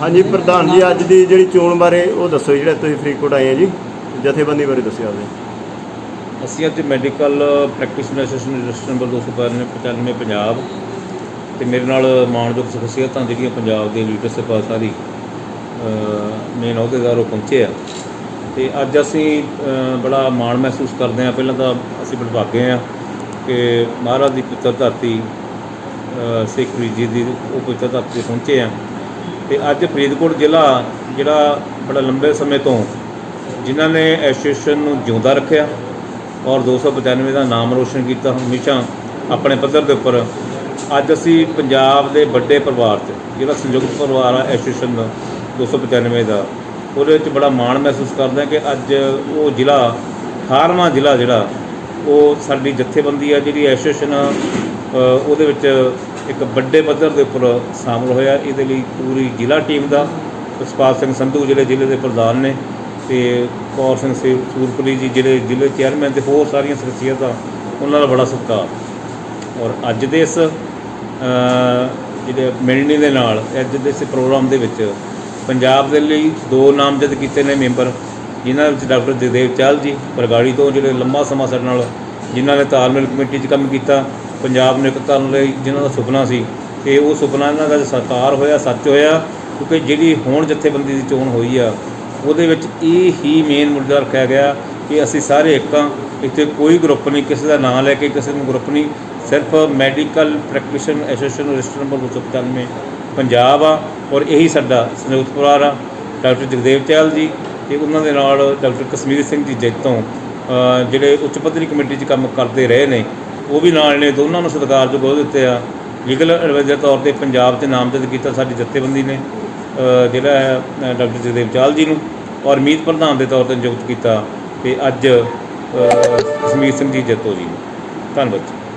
ਹਾਂਜੀ ਪ੍ਰਧਾਨ ਜੀ ਅੱਜ ਦੀ ਜਿਹੜੀ ਚੋਣ ਬਾਰੇ ਉਹ ਦੱਸੋ ਜੀ, ਜਿਹੜਾ ਤੁਸੀਂ ਫਰੀਦਕੋਟ ਆਏ ਆ ਜੀ ਜਥੇਬੰਦੀ ਬਾਰੇ ਦੱਸਿਆ ਆਪਦੇ। ਅਸੀਂ ਅੱਜ medical practitioner association register number 295 Punjab ਤੇ ਮੇਰੇ ਨਾਲ ਮਾਣਯੋਗ ਸ਼ਖਸੀਅਤਾਂ ਜਿਹੜੀਆਂ ਪੰਜਾਬ ਦੇ ਲੀਡਰਸ਼ਿਪ ਆ ਸਾਰੀ ਮੇਨ ਅਹੁਦੇਦਾਰ ਉਹ ਪਹੁੰਚੇ ਆ। ਤੇ ਅੱਜ ਅਸੀਂ ਬੜਾ ਮਾਣ ਮਹਿਸੂਸ ਕਰਦੇ ਹਾਂ। ਪਹਿਲਾਂ ਤਾਂ ਅਸੀਂ ਬੜਭਾਗੇ ਆ ਕਿ ਮਹਾਰਾਜ ਦੀ ਪਿੱਤਰ ਧਰਤੀ ਅ, ਸਿੱਖ ਵੀਰ ਜੀ ਦੀ ਉਹ ਪਵਿੱਤਰ ਧਰਤੀ ਤੇ ਪਹੁੰਚੇ ਆ ਤੇ ਅੱਜ ਫਰੀਦਕੋਟ ਜ਼ਿਲ੍ਹਾ ਜਿਹੜਾ ਬੜਾ ਲੰਬੇ ਸਮੇਂ ਤੋਂ ਜਿਨ੍ਹਾਂ ਨੇ ਐਸੋਸੀਏਸ਼ਨ ਨੂੰ ਜਿਉਂਦਾ ਰੱਖਿਆ ਔਰ 295 ਦਾ ਨਾਮ ਰੋਸ਼ਨ ਕੀਤਾ ਹਮੇਸ਼ਾ ਆਪਣੇ ਪੱਧਰ ਦੇ ਉੱਪਰ ਅੱਜ ਅਸੀਂ ਪੰਜਾਬ ਦੇ ਵੱਡੇ ਪਰਿਵਾਰ 'ਚ ਜਿਹੜਾ ਸੰਯੁਕਤ ਪਰਿਵਾਰ ਆ ਐਸੋਸੀਏਸ਼ਨ ਦਾ 295 ਦਾ ਉਹਦੇ ਵਿੱਚ ਬੜਾ ਮਾਣ ਮਹਿਸੂਸ ਕਰਦਾ ਕਿ ਅੱਜ ਉਹ ਜ਼ਿਲ੍ਹਾ 18ਵਾਂ ਜ਼ਿਲ੍ਹਾ ਜਿਹੜਾ ਉਹ ਸਾਡੀ ਜਥੇਬੰਦੀ ਆ ਜਿਹੜੀ ਐਸੋਸੀਏਸ਼ਨ ਆ, ਉਹਦੇ ਵਿੱਚ ਇੱਕ ਵੱਡੇ ਪੱਧਰ ਦੇ ਉੱਪਰ ਸ਼ਾਮਲ ਹੋਇਆ। ਇਹਦੇ ਲਈ ਪੂਰੀ ਜ਼ਿਲ੍ਹਾ ਟੀਮ ਦਾ ਜਸਪਾਲ ਸਿੰਘ ਸੰਧੂ ਜਿਹੜੇ ਜ਼ਿਲ੍ਹੇ ਦੇ ਪ੍ਰਧਾਨ ਨੇ ਤੇ ਕੌਰ ਸਿੰਘ ਸੇ ਸੂਰਪੁਰੀ ਜੀ ਜਿਹੜੇ ਜ਼ਿਲ੍ਹੇ ਚੇਅਰਮੈਨ ਤੇ ਹੋਰ ਸਾਰੀਆਂ ਸ਼ਖਸੀਅਤਾਂ ਉਹਨਾਂ ਦਾ ਬੜਾ ਸਤਿਕਾਰ। ਔਰ ਅੱਜ ਦੇ ਇਸ ਜਿਹੜੇ ਮਿਲਣੀ ਦੇ ਨਾਲ, ਅੱਜ ਦੇ ਇਸ ਪ੍ਰੋਗਰਾਮ ਦੇ ਵਿੱਚ ਪੰਜਾਬ ਦੇ ਲਈ ਦੋ ਨਾਮਜ਼ਦ ਕੀਤੇ ਨੇ ਮੈਂਬਰ, ਜਿਨ੍ਹਾਂ ਵਿੱਚ ਡਾਕਟਰ ਜਗਦੇਵ ਚਾਹਲ ਜੀ, ਬਰਗਾੜੀ ਤੋਂ ਜਿਹੜੇ ਲੰਮਾ ਸਮਾਂ ਸਾਡੇ ਨਾਲ, ਜਿਨ੍ਹਾਂ ਨੇ ਤਾਲਮੇਲ ਕਮੇਟੀ 'ਚ ਕੰਮ ਕੀਤਾ ਪੰਜਾਬ ਨੂੰ ਇੱਕ ਕਰਨ ਲਈ ਜਿਨ੍ਹਾਂ ਦਾ ਸੁਪਨਾ ਸੀ ਤੇ ਉਹ ਸੁਪਨਾ ਇਹਨਾਂ ਦਾ ਸਾਕਾਰ ਹੋਇਆ, ਸੱਚ ਹੋਇਆ, ਕਿਉਂਕਿ ਜਿਹੜੀ ਹੁਣ ਜਥੇਬੰਦੀ ਦੀ ਚੋਣ ਹੋਈ ਆ, ਉਹਦੇ ਵਿੱਚ ਇਹ ਹੀ ਮੇਨ ਮੁੱਦਾ ਰੱਖਿਆ ਗਿਆ ਕਿ ਅਸੀਂ ਸਾਰੇ ਇੱਕ ਹਾਂ, ਇੱਥੇ ਕੋਈ ਗਰੁੱਪ ਨਹੀਂ, ਕਿਸੇ ਦਾ ਨਾਂ ਲੈ ਕੇ ਕਿਸੇ ਨੂੰ ਗਰੁੱਪ ਨਹੀਂ, ਸਿਰਫ medical practice association register number 295 Punjab ਆ, ਔਰ ਇਹੀ ਸਾਡਾ ਸੰਯੁਕਤ ਪਰਿਵਾਰ ਆ, ਡਾਕਟਰ ਜਗਦੇਵ ਚਾਹਲ ਜੀ, ਤੇ ਉਹਨਾਂ ਦੇ ਨਾਲ ਡਾਕਟਰ ਕਸ਼ਮੀਰ ਸਿੰਘ ਜੀ ਜੈਤੋਂ ਜਿਹੜੇ ਉੱਚ ਪੱਧਰੀ ਕਮੇਟੀ 'ਚ ਕੰਮ ਕਰਦੇ ਰਹੇ ਨੇ ਉਹ ਵੀ ਨਾਲ ਨੇ ਦੋਨਾਂ ਨੂੰ ਸਤਿਕਾਰਯੋਗ ਅਹੁਦੇ ਦਿੱਤੇ ਆ। ਲੀਗਲ ਐਡਵਾਈਜ਼ਰ ਤੌਰ ਤੇ ਪੰਜਾਬ 'ਚ ਨਾਮਜ਼ਦ ਕੀਤਾ ਸਾਡੀ ਜਥੇਬੰਦੀ ਨੇ ਜਿਹੜਾ ਹੈ ਡਾਕਟਰ ਜਗਦੇਵ ਚਾਲ ਜੀ ਨੂੰ ਔਰ ਮੀਤ ਪ੍ਰਧਾਨ ਦੇ ਤੌਰ ਤੇ ਨਿਯੁਕਤ ਕੀਤਾ ਤੇ ਅੱਜ ਅ, ਸਿੰਘ ਜੀ ਜੱਤੋ ਜੀ ਨੂੰ। ਧੰਨਵਾਦ ਜੀ।